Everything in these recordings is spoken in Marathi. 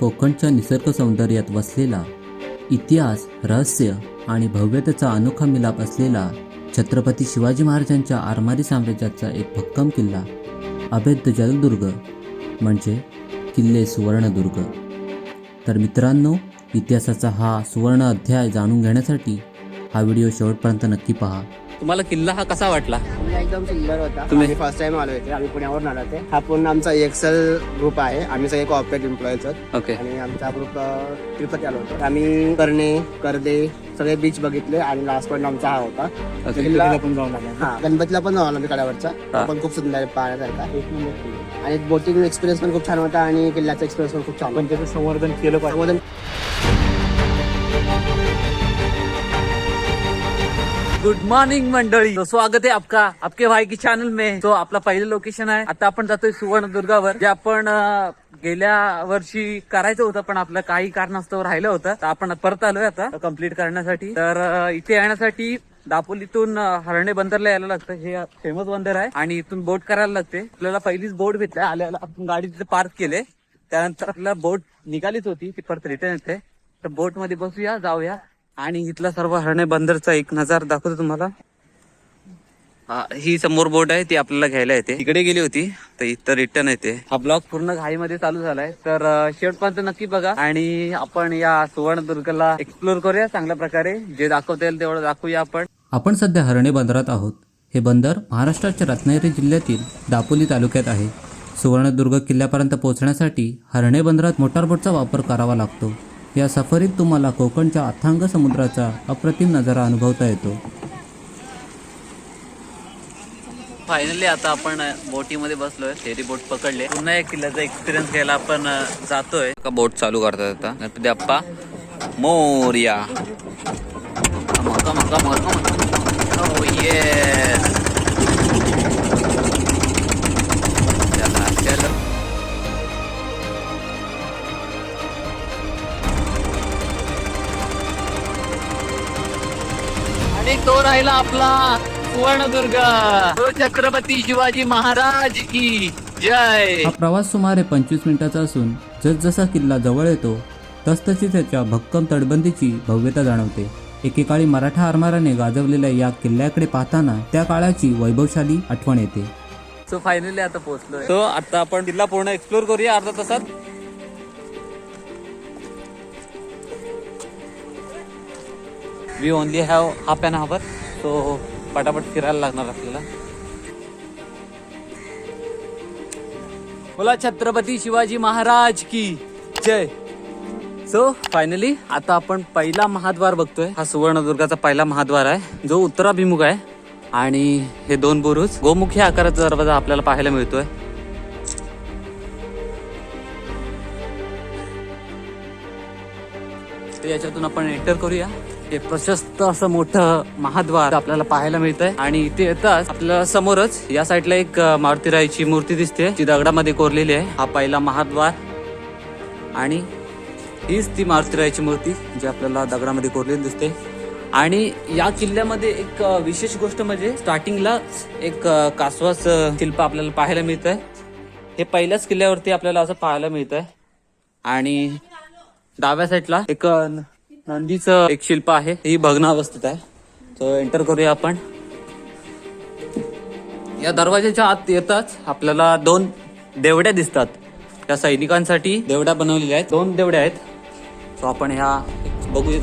कोकणच्या निसर्ग सौंदर्यात वसलेला इतिहास रहस्य आणि भव्यतेचा अनोखा मिलाप असलेला छत्रपती शिवाजी महाराजांच्या आरमारी साम्राज्याचा एक भक्कम किल्ला अभेद्य जलदुर्ग म्हणजे किल्ले सुवर्णदुर्ग. तर मित्रांनो इतिहासाचा हा सुवर्ण अध्याय जाणून घेण्यासाठी हा व्हिडिओ शेवटपर्यंत नक्की पहा. तुम्हाला किल्ला हा कसा वाटला? एकदम सुंदर होता. तुम्ही- फर्स्ट टाइम आलो होते आम्ही पुण्यावरून आलो होते हा पूर्ण आमचा एक्सेल ग्रुप आहे. आम्ही सगळे कॉर्पोरेट एम्प्लॉईज आहोत. ओके आणि आमचा ग्रुप तिरुपती आलो होतो. आम्ही करणे कर्दे सगळे बीच बघितले आणि लास्ट पॉईंट आमचा हा होता. किल्ला पण जाऊन हा गणपतीला पण जाऊन आलो कडावरचा पण खूप सुंदर पाहण्यासारखा. आणि बोटिंग एक्सपिरियन्स पण खूप छान होता आणि किल्ल्याचा एक्सपिरियन्स पण खूप छान पण त्याचं संवर्धन केलं पाहिजे. गुड मॉर्निंग मंडळी. स्वागत आहे आपका आपके भाई की चॅनल में. तो आपला पहिलं लोकेशन आहे. आता आपण जातोय सुवर्णदुर्गावर जे आपण गेल्या वर्षी करायचं होतं पण आपलं काही कारणास्तव राहिलं होतं. तर आपण परत आलोय आता कंप्लीट करण्यासाठी. तर इथे येण्यासाठी दापोलीतून हरणे बंदरला यायला लागतं. हे फेमस बंदर आहे. आणि इथून बोट करायला लागते. आपल्याला पहिलीच बोट भेटल्या आल्याला आपण गाडी तिथे पार्क केले. त्यानंतर आपल्याला बोट निघालीच होती. ती परत रिटर्न येते. तर बोटमध्ये बसूया जाऊया. आणि इथला सर्व हरणे बंदरचा एक नजार दाखवतो तुम्हाला. हा, ही समोर बोट आहे ती आपल्याला घ्यायला येते. तिकडे गेली होती तर इथं रिटर्न येते. हा ब्लॉग पूर्ण घाईमध्ये चालू झालाय. तर शेवटपर्यंत नक्की बघा. आणि आपण या सुवर्णदुर्गला एक्सप्लोर करूया चांगल्या प्रकारे. जे दाखवता येईल तेवढं दाखवूया आपण. आपण सध्या हरणे बंदरात आहोत. हे बंदर महाराष्ट्राच्या रत्नागिरी जिल्ह्यातील दापोली तालुक्यात आहे. सुवर्णदुर्ग किल्ल्यापर्यंत पोहोचण्यासाठी हरणे बंदरात मोटारबोटचा वापर करावा लागतो. या सफरीत तुम्हाला कोकणच्या अथांग समुद्राचा अप्रतिम नजारा अनुभवता येतो. फायनली आता आपण बोटीमध्ये बसलोय फेरी बोट पकडले. पुन्हा एक किल्ल्याचा एक्सपिरियन्स घ्यायला आपण जातोय. का बोट चालू करतात आता? गणपती अप्पा Morya. Come on, come on, come आणि तो राहिला आपला सुवर्णदुर्ग. तो छत्रपती शिवाजी महाराज की जय. हा प्रवास सुमारे पंचवीस मिनिटाचा असून जसजसा किल्ला जवळ येतो तसतशी त्याच्या भक्कम तटबंदीची भव्यता जाणवते. एकेकाळी मराठा आरमाराने गाजवलेल्या या किल्ल्याकडे पाहताना त्या काळाची वैभवशाली आठवण येते. सो फायनली आता पोहोचलोय. तो आता आपण किल्ला पूर्ण एक्सप्लोर करूया अर्धा तासात. We only have half and hour so पटापट फिरायला लागणार आपल्याला. बोला छत्रपती शिवाजी महाराज की जय. सो फायनली आता आपण पहिला महाद्वार बघतोय. हा सुवर्णदुर्गाचा पहिला महाद्वार आहे. जो उत्तराभिमुख आहे. आणि हे दोन बुरुज गोमुखी आकाराचा दरवाजा आपल्याला पाहायला मिळतोय. तर याच्यातून आपण एंटर करूया. हे प्रशस्त असं मोठं महाद्वार आपल्याला पाहायला मिळत आहे आणि इथे येताच आपल्याला समोरच या साईडला एक मारुतीरायची मूर्ती दिसते जी दगडामध्ये कोरलेली आहे. हा पहिला महाद्वार. आणि हीच ती मारुतीरायची मूर्ती जी आपल्याला दगडामध्ये कोरलेली दिसते. आणि या किल्ल्यामध्ये एक विशेष गोष्ट म्हणजे स्टार्टिंगला एक कासवाच शिल्प आपल्याला पाहायला मिळत आहे हे पहिल्याच किल्ल्यावरती आपल्याला असं पाहायला मिळत आहे आणि डाव्या साईडला एक नंदीचं एक शिल्प आहे. ही भग्नावस्थेत आहे. तर एंटर करूया आपण. या दरवाजाच्या आत येताच आपल्याला दोन देवड्या दिसतात. त्या सैनिकांसाठी देवड्या बनवलेल्या आहेत. दोन देवड्या आहेत. सो आपण ह्या बघूया.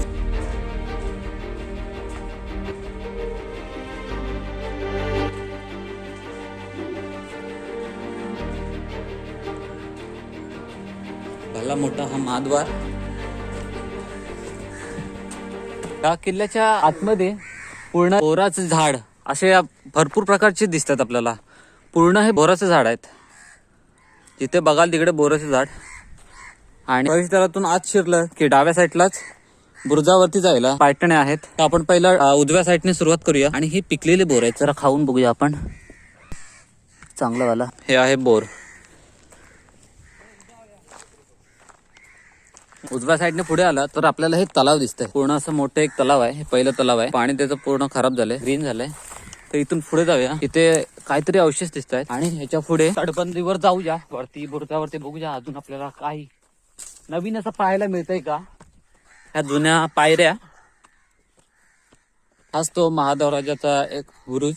भला मोठा हा महाद्वार. या किल्ल्याच्या आतमध्ये पूर्ण बोराचं झाड असे भरपूर प्रकारचे दिसतात आपल्याला. पूर्ण हे बोराचं झाड आहेत. जिथे बघाल तिकडे बोराचं झाड. आणि परिसरातून आत शिरलं की डाव्या साईडलाच बुरुजावरती जायला पायटणे आहेत. तर आपण पहिला उजव्या साईडने सुरुवात करूया. आणि ही पिकलेले बोर आहेत. जरा खाऊन बघूया आपण. चांगलं वाला. हे आहे बोर. उजव्या साईडने पुढे आला तर आपल्याला हे तलाव दिसतंय. पूर्ण असं मोठं एक तलाव आहे हे पहिलं तलाव आहे. पाणी त्याचं पूर्ण खराब झालंय ग्रीन झालंय. तर इथून पुढे जाऊया. इथे काहीतरी अवशेष दिसत आहेत. आणि ह्याच्या पुढे तटबंदीवर जाऊया. वरती बुरजावरती बघूया अजून आपल्याला काही नवीन असं पाहायला मिळतंय का? ह्या जुन्या पायऱ्या. हाच तो महादेवराजाचा एक बुरुज.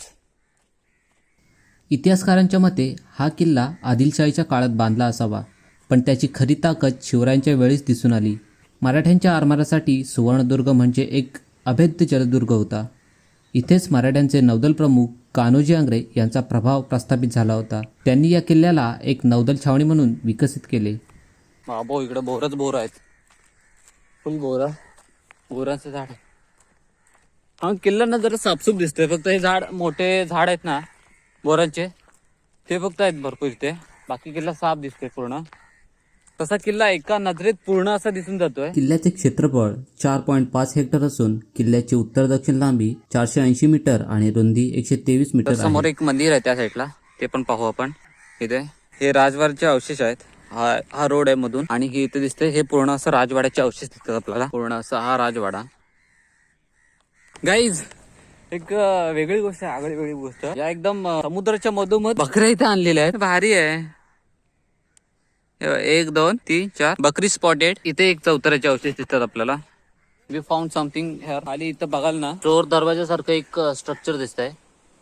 इतिहासकारांच्या मते हा किल्ला आदिलशाहीच्या काळात बांधला असावा. पण त्याची खरी ताकद शिवरायांच्या वेळीच दिसून आली. मराठ्यांच्या आरमारासाठी सुवर्णदुर्ग म्हणजे एक अभेद्य जलदुर्ग होता. इथेच मराठ्यांचे नौदल प्रमुख कान्होजी आंग्रे यांचा प्रभाव प्रस्थापित झाला होता. त्यांनी या किल्ल्याला एक नौदल छावणी म्हणून विकसित केले. बाबो इकडे बोरच बोर आहेत. फुल बोर? बोराचं झाड आहे. हा किल्ल्यांना जरा सापसूप दिसतंय. फक्त हे झाड मोठे झाड आहेत ना बोरांचे. ते फक्त आहेत भरपूर इथे. बाकी किल्ला साफ दिसतोय पूर्ण. तसा किल्ला एका नजरेत पूर्ण असा दिसून जातोय. किल्ल्याचे क्षेत्रफळ चार पॉईंट पाच हेक्टर असून किल्ल्याची उत्तर दक्षिण लांबी चारशे ऐंशी मीटर आणि रुंदी एकशे तेवीस मीटर तर आहे. समोर एक मंदिर आहे त्या साईडला ते पण पाहू आपण. इथे. हे राजवाड्याचे अवशेष आहेत. हा हा रोड आहे मधून. आणि हे इथे दिसते हे पूर्ण असं राजवाड्याचे अवशेष दिसतात आपल्याला. पूर्ण असं हा राजवाडा. गाईज एक अं, वेगळी गोष्ट आहे. आगळी वेगळी गोष्ट. या एकदम अं, समुद्राच्या मधोमध बकऱ्या इथे आणलेल्या आहेत. भारी आहे. एक दोन तीन चार. बकरी स्पॉटेड इथे एक चौतऱ्याचे अवशेष दिसतात आपल्याला. वी फाउंड समथिंग हेअर खाली इथं बघाल ना चोर दरवाजासारखं एक स्ट्रक्चर दिसत आहे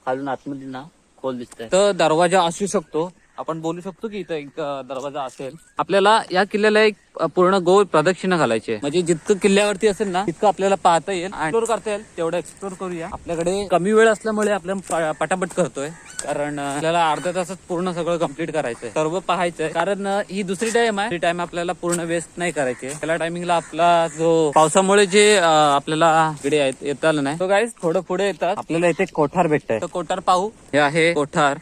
खालून आतमध्ये ना खोल दिसत तर दरवाजा असू शकतो आपण बोलू शकतो की इथं एक दरवाजा असेल. आपल्याला या किल्ल्याला एक पूर्ण गोल प्रदक्षिणा घालायची म्हणजे जितकं किल्ल्यावरती असेल ना तितकं आपल्याला पाहता येईल. एक्सप्लोर करता येईल. तेवढं एक्सप्लोर करूया. आपल्याकडे कमी वेळ असल्यामुळे आपण पटापट करतोय. कारण आपल्याला अर्ध्या तासात पूर्ण सगळं कंप्लीट करायचंय. सर्व पाहायचंय. कारण ही दुसरी टाइम आहे. टाइम आपल्याला पूर्ण वेस्ट नाही करायची. त्याला टायमिंगला आपला जो पावसामुळे जे आपल्याला इकडे येत येता आलं नाही. तो गाईस थोडं पुढे येतात. आपल्याला इथे कोठार भेटतंय. तर कोठार पाहू. हे आहे कोठार.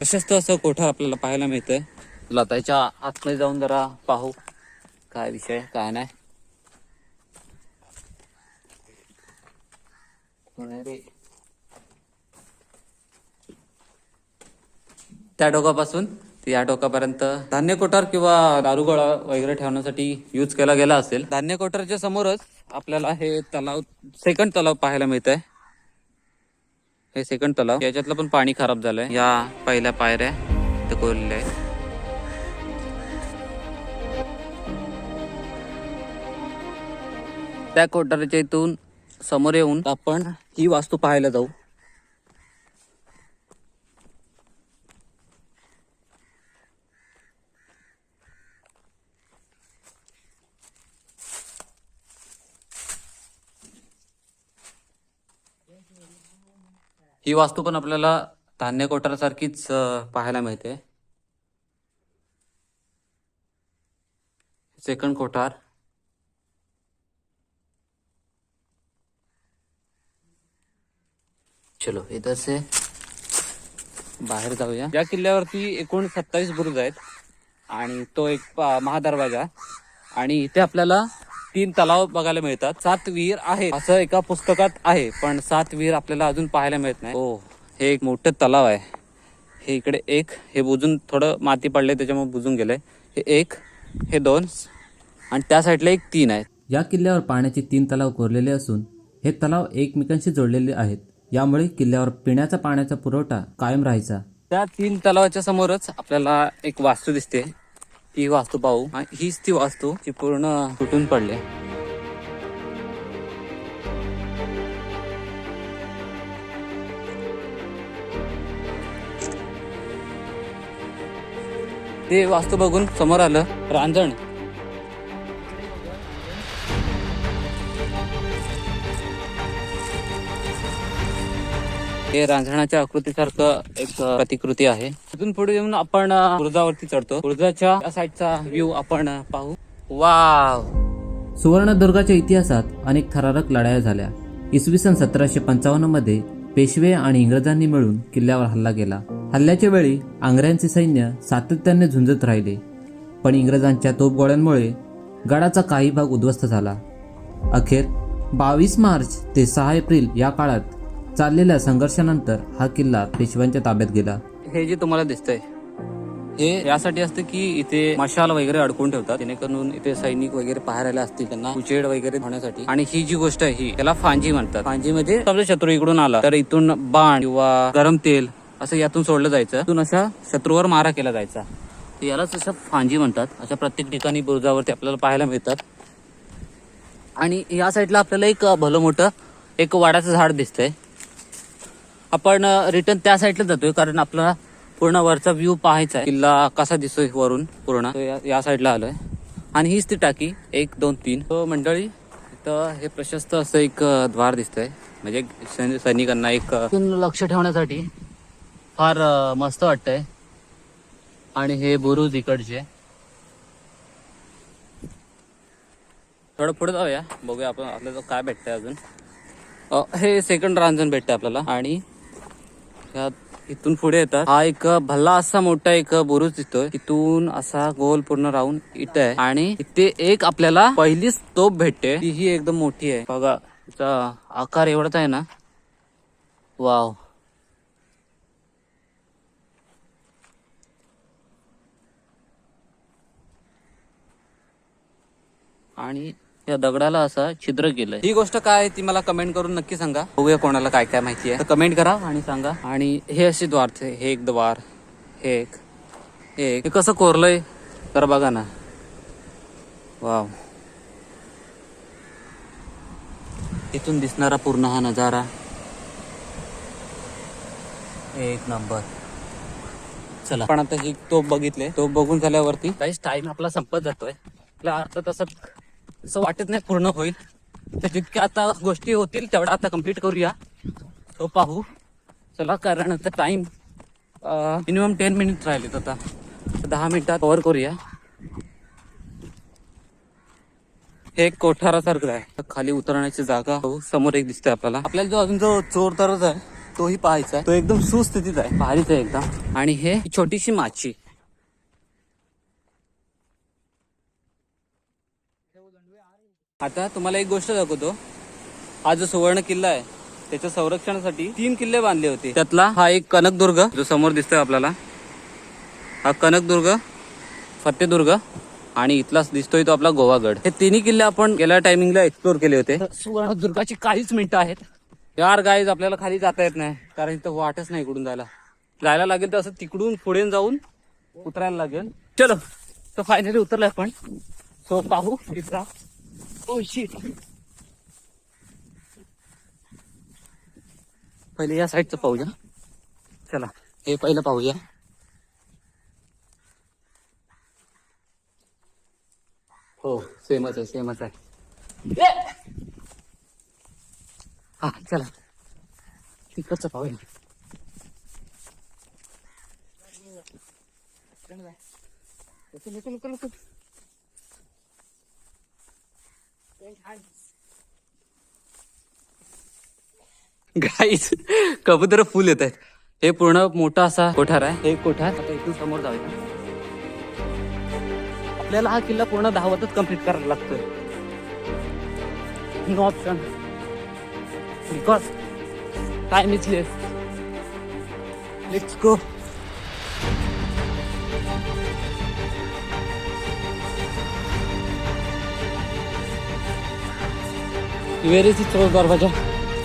प्रशस्त असं कोठार आपल्याला पाहायला मिळतंय? लताच्या आतमध्ये जाऊन जरा पाहू. काय विषय काय नाही. त्या टोकापासून ते या टोकापर्यंत धान्य कोठार किंवा दारुगोळा वगैरे ठेवण्यासाठी यूज केला गेला असेल. धान्य कोठारच्या समोरच आपल्याला हे तलाव सेकंड तलाव पाहायला मिळत आहे हे सेकंड तलाव. याच्यातलं पण पाणी खराब झालंय. या पहिल्या पायऱ्या ते कोरलेल्या आहेत. त्या कोठाराच्या इथून समोर येऊन आपण ही वास्तू पाहायला जाऊ. ही वास्तू पण आपल्याला धान्य कोठारासारखीच पाहायला मिळते. सेकंड कोठार. चलो इधर से बाहेर जाऊया. या किल्ल्यावरती एकूण सत्तावीस बुरुज आहेत आणि तो एक महादरवाजा. आणि इथे आपल्याला तीन तलाव बघायला मिळतात. सात विहीर आहे असं एका पुस्तकात आहे पण सात विहीर आपल्याला अजून पाहायला मिळत नाही. हो हे एक मोठं तलाव आहे. हे इकडे एक हे बुजून थोडं माती पडले त्याच्यामुळे बुजून गेलंय. हे एक हे दोन आणि त्या साईडला एक तीन आहेत या किल्ल्यावर पाण्याचे तीन तलाव कोरलेले असून हे तलाव एकमेकांशी जोडलेले आहेत. यामुळे किल्ल्यावर पिण्याचा पाण्याचा पुरवठा कायम राहायचा. त्या तीन तलावाच्या समोरच आपल्याला एक वास्तू दिसते. ती वास्तू पाहू हीच ती वास्तू जी पूर्ण तुटून पडली. ते वास्तू बघून समोर आलं रांजण. हे रांजणाच्या आकृतीसारखं एक प्रतिकृती आहे. तिथून पुढे येऊन आपण अ, बुरुजावरती चढतो. बुरुजाच्या साईडचा व्ह्यू आपण पाहू. वाव! सुवर्णदुर्गाच्या इतिहासात अनेक थरारक लढाया झाल्या. इसवी सन सतराशे पंचावन्नमध्ये पेशवे आणि इंग्रजांनी मिळून किल्ल्यावर हल्ला केला. हल्ल्याच्या वेळी आंग्र्यांचे सैन्य सातत्याने झुंजत राहिले. पण इंग्रजांच्या तोफगोळ्यांमुळे गडाचा काही भाग उद्ध्वस्त झाला. अखेर बावीस मार्च ते सहा एप्रिल या काळात चाललेल्या संघर्षानंतर हा किल्ला पेशव्यांच्या ताब्यात गेला. हे जे तुम्हाला दिसतंय हे यासाठी असतं की इथे मशाल वगैरे अडकून ठेवतात. जेणेकरून इथे सैनिक वगैरे पाहायला असतील त्यांना उचेड वगैरे होण्यासाठी. आणि ही जी गोष्ट आहे ही त्याला फांजी म्हणतात. फांजी मध्ये समजा शत्रू इकडून आला तर इथून बाण किंवा गरम तेल असं यातून सोडलं जायचं. इथून अशा शत्रूवर मारा केला जायचा. तर यालाच अशा फांजी म्हणतात. अशा प्रत्येक ठिकाणी बुरुजावरती आपल्याला पाहायला मिळतात. आणि या साईडला आपल्याला एक भलं मोठं एक वाडाचं झाड दिसतंय. आपण रिटर्न त्या साईडला जातोय कारण आपल्याला पूर्ण वरचा व्ह्यू पाहायचा आहे. किल्ला कसा दिसतोय वरून पूर्ण या- या साईडला आलोय. आणि हीच ती टाकी एक दोन तीन. तो मंडळी तर हे प्रशस्त असं एक द्वार दिसतंय. म्हणजे सैन- सैनिकांना एक लक्ष ठेवण्यासाठी फार मस्त वाटतंय. आणि हे बुरुज इकडचे. थोडं पुढे जाऊया. बघूया आपण आपल्याला काय भेटतंय अजून. हे सेकंड रांजण भेटतंय आपल्याला. आणि ह्या इथून पुढे येतात. हा एक भल्ला असा मोठा एक बुरुज दिसतोय. तिथून असा गोल पूर्ण राहून इथं आहे. आणि इथे एक आपल्याला पहिलीच तोप भेटते. ती ही एकदम मोठी आहे. बघा तिचा आकार एवढाच आहे ना. वाव. आणि या दगडाला असा छिद्र केलंय. ही गोष्ट काय ती मला कमेंट करून नक्की सांगा. बघूया कोणाला काय काय माहिती आहे. कमेंट करा आणि सांगा. आणि हे असे द्वार हे एक द्वार. हे एक. हे एक. हे कसं कोरलंय? तर बघा ना. वाव इथून दिसणारा पूर्ण हा नजारा. एक नंबर चला. पण आता ही तो बघितले तो बघून झाल्यावरती. काहीच टाइम आपला संपत जातोय. अर्धा तासात असं वाटत नाही पूर्ण होईल. तर जितक्या आता गोष्टी होतील तेवढा आता कंप्लीट करूया. तो पाहू. चला कारण आता टाइम मिनिमम टेन मिनिट राहिलेत आता. दहा मिनिटात कव्हर करूया. हे एक कोठारासारखं आहे. तर खाली उतरण्याची जागा हो, समोर एक दिसते आपल्याला. आपल्याला जो अजून जो चोर तरच आहे तोही पाहायचा आहे. तो एकदम सुस्थितीत आहे. भारीच आहे एकदम. आणि हे छोटीशी माची. आता तुम्हाला एक गोष्ट दाखवतो. हा जो सुवर्ण किल्ला आहे त्याच्या संरक्षणासाठी तीन किल्ले बांधले होते. त्यातला हा एक कनकदुर्ग जो समोर दिसतोय आपल्याला. हा कनकदुर्ग फतेदुर्ग आणि इथलाच दिसतोय तो आपला गोवागड. हे तिन्ही किल्ले आपण गेल्या टायमिंगला एक्सप्लोर केले होते. सुवर्णदुर्गाची काहीच मिनिटं आहेत. यार गाईज आपल्याला खाली जाता येत नाही. कारण इथं वाटच नाही इकडून जायला. जायला लागेल तर असं तिकडून पुढे जाऊन उतरायला लागेल. चलो. तर फायनली उतरलोय आपण. सो पाहू तिथला ओ शिट पहिले या साईडचं पाहूया. चला हे पहिलं पाहूया. हो सेमच आहे सेमच आहे. हा चला. तिकडचं पाहूया. गाईच कबूतर फुल येत आहेत. हे पूर्ण मोठा असा कोठार आहे. हे कोठार आता इथून समोर जाऊया. आपल्याला हा किल्ला पूर्ण धावतच कंप्लीट करायला लागतोय. No option because time is less let's go वेरेची चोर दरवाजा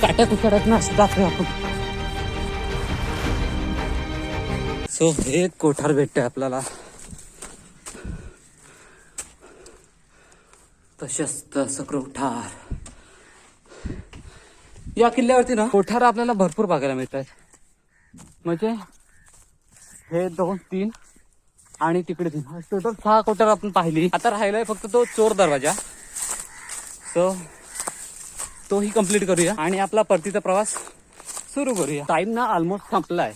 काट्या कुकड्यात ना आपण. सो हे कोठार भेटतंय आपल्याला. तशस्त असं कोठार. या किल्ल्यावरती ना कोठार आपल्याला भरपूर बघायला मिळत म्हणजे हे दोन तीन आणि तिकडे तीन. टोटल सहा कोठार आपण पाहिली. आता राहिलाय फक्त तो चोर दरवाजा. सो तोही कंप्लीट करूया. आणि आपला परतीचा प्रवास सुरू करूया. टाइम ना ऑलमोस्ट संपलाय.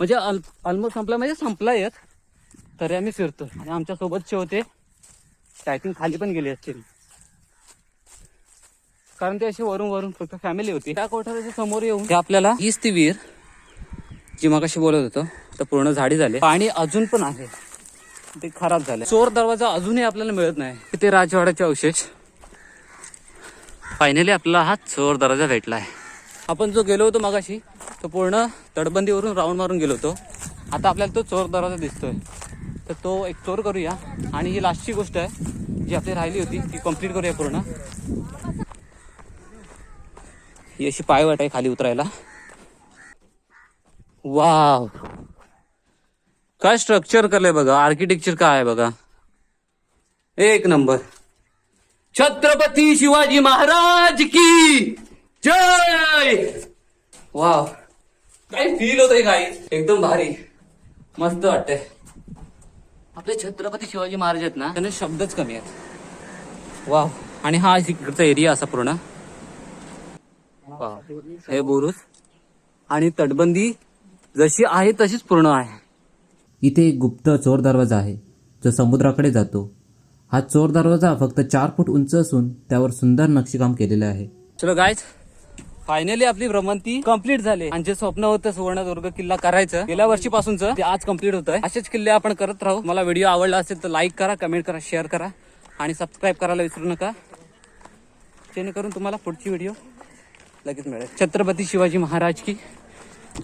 म्हणजे ऑलमोस्ट संपला म्हणजे संपलायच तरी आम्ही फिरतो आणि आमच्या सोबतचे होते थिंक खाली पण गेले असतील. कारण ते असे वरून वरून फक्त फॅमिली होती. त्या कोठाराच्या समोर येऊन ते आपल्याला हीच ती विहीर जी मगाशी बोलत होतो. तर पूर्ण झाडी झाले. पाणी अजून पण आहे. ते खराब झाले चोर दरवाजा अजूनही आपल्याला मिळत नाही. ते राजवाड्याचे अवशेष. फायनली आपल्याला हा चोर दरवाजा भेटलाय आपण जो गेलो होतो मगाशी तो पूर्ण तटबंदीवरून राऊंड मारून गेलो होतो. आता आपल्याला तो चोर दरवाजा दिसतोय. तर तो एक चोर करूया. आणि ही लास्टची गोष्ट आहे जी आपली राहिली होती ती कंप्लीट करूया पूर्ण. ही अशी पायवाट आहे खाली उतरायला. वाव! काय स्ट्रक्चर करलंय बघा आर्किटेक्चर काय आहे बघा. एक नंबर छत्रपती शिवाजी महाराज की जय! वाव. काय फील होतंय काय एकदम भारी. मस्त वाटतंय. आपले छत्रपती शिवाजी महाराज आहेत ना त्यांना शब्दच कमी आहेत. वाव. आणि हा इकडचा एरिया असा पूर्ण. वाव. हे बुरुज आणि तटबंदी जशी आहे तशीच पूर्ण आहे. इथे एक गुप्त चोर दरवाजा आहे जो समुद्राकडे जातो. हा चोर दरवाजा फक्त चार फूट उंच असून त्यावर सुंदर नक्षीकाम केलेले आहे. चलो गायज फायनली आपली भ्रमंती कंप्लीट झाली. आणि जे स्वप्न होतं सुवर्णदुर्ग किल्ला करायचं गेल्या वर्षीपासूनच ते आज कंप्लीट होत आहे असेच किल्ले आपण करत राहू. मला व्हिडिओ आवडला असेल तर लाईक करा कमेंट करा शेअर करा. आणि सबस्क्राईब करायला विसरू नका. जेणेकरून तुम्हाला पुढची व्हिडिओ लगेच मिळेल. छत्रपती शिवाजी महाराज की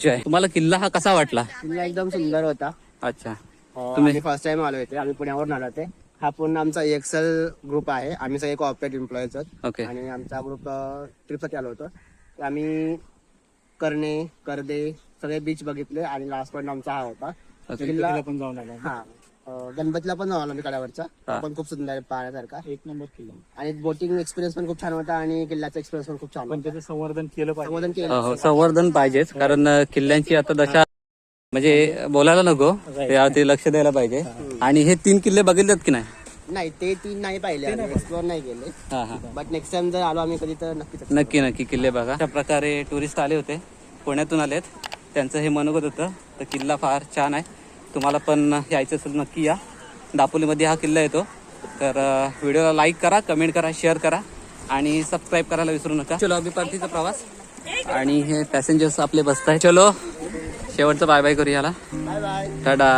जय. तुम्हाला किल्ला हा कसा वाटला? किल्ला एकदम सुंदर होता. अच्छा. अं, आम्ही फर्स्ट टाइम आलो होते आम्ही पुण्यावरून आलो होते हा पूर्ण आमचा एक्सेल ग्रुप आहे. आम्ही सगळे कॉर्पोरेट एम्प्लॉईज आहोत. ओके आणि आमचा ग्रुप ट्रिपसाठी आलो होतो. तर आम्ही करणे करदे सगळे बीच बघितले आणि लास्ट पॉईंट आमचा हा होता. किल्ला पण जाऊन आला. हा. अं, गणपतीला पण जाऊन आलो मी कड्यावरचा पण खूप सुंदर आहे पाहण्यासारखा. एक नंबर किल्ला. आणि बोटिंग एक्सपिरियन्स पण खूप छान होता आणि किल्ल्याचा एक्सपिरियन्स पण खूप छान पण त्याचं संवर्धन केलं पाहिजे. संवर्धन केलं. हो, हो, संवर्धन पाहिजेच कारण अ, किल्ल्यांची आता दशा म्हणजे बोलायला नको. त्यावरती लक्ष द्यायला पाहिजे. आणि हे तीन किल्ले बघितलेत की नाही? नाही ते तीन नाही पाहिले आम्ही एक्सप्लोर नाही केले. हा हा. बट नेक्स्ट टाइम जर आलो आम्ही कधी तर नक्कीच नक्की नक्की किल्ले बघा. अशा प्रकारे टुरिस्ट आले होते. पुण्यातून आलेत. त्यांचं हे मनोगत होतं. तर किल्ला फार छान आहे. तुम्हाला पण यायचं असेल नक्की या. दापोलीमध्ये हा किल्ला येतो. तर व्हिडिओला लाईक करा कमेंट करा शेअर करा. आणि सबस्क्राईब करायला विसरू नका. चलो अभि परतीचा प्रवास. आणि हे पॅसेंजर्स आपले बसत आहे चलो. शेवटचं बाय बाय करू याला. Bye tata.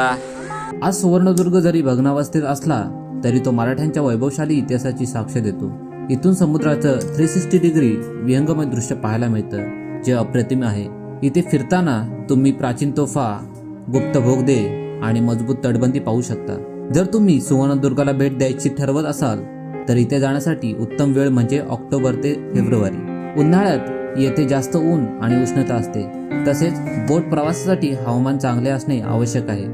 आज सुवर्णदुर्ग जरी भग्नावस्थेत असला तरी तो मराठ्यांच्या वैभवशाली इतिहासाची साक्ष देतो. इथून समुद्राचं थ्री सिक्स्टी डिग्री विहंगमय दृश्य पाहायला मिळतं जे अप्रतिम आहे. इथे फिरताना तुम्ही प्राचीन तोफा गुप्त भोगदे आणि मजबूत तटबंदी पाहू शकता. जर तुम्ही सुवर्णदुर्गाला भेट द्यायची ठरवत असाल तर इथे जाण्यासाठी उत्तम वेळ म्हणजे ऑक्टोबर ते फेब्रुवारी. उन्हाळ्यात येथे जास्त ऊन आणि उष्णता असते. तसेच बोट प्रवासासाठी हवामान चांगले असणे आवश्यक आहे.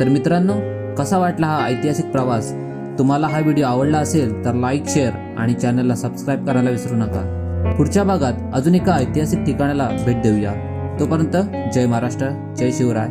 तर मित्रांनो कसा वाटला हा ऐतिहासिक प्रवास? तुम्हाला हा व्हिडिओ आवडला असेल तर लाईक शेअर आणि चॅनलला सबस्क्राईब करायला विसरू नका. पुढच्या भागात अजून एका ऐतिहासिक ठिकाणाला भेट देऊया. तोपर्यंत जय महाराष्ट्र जय शिवराय.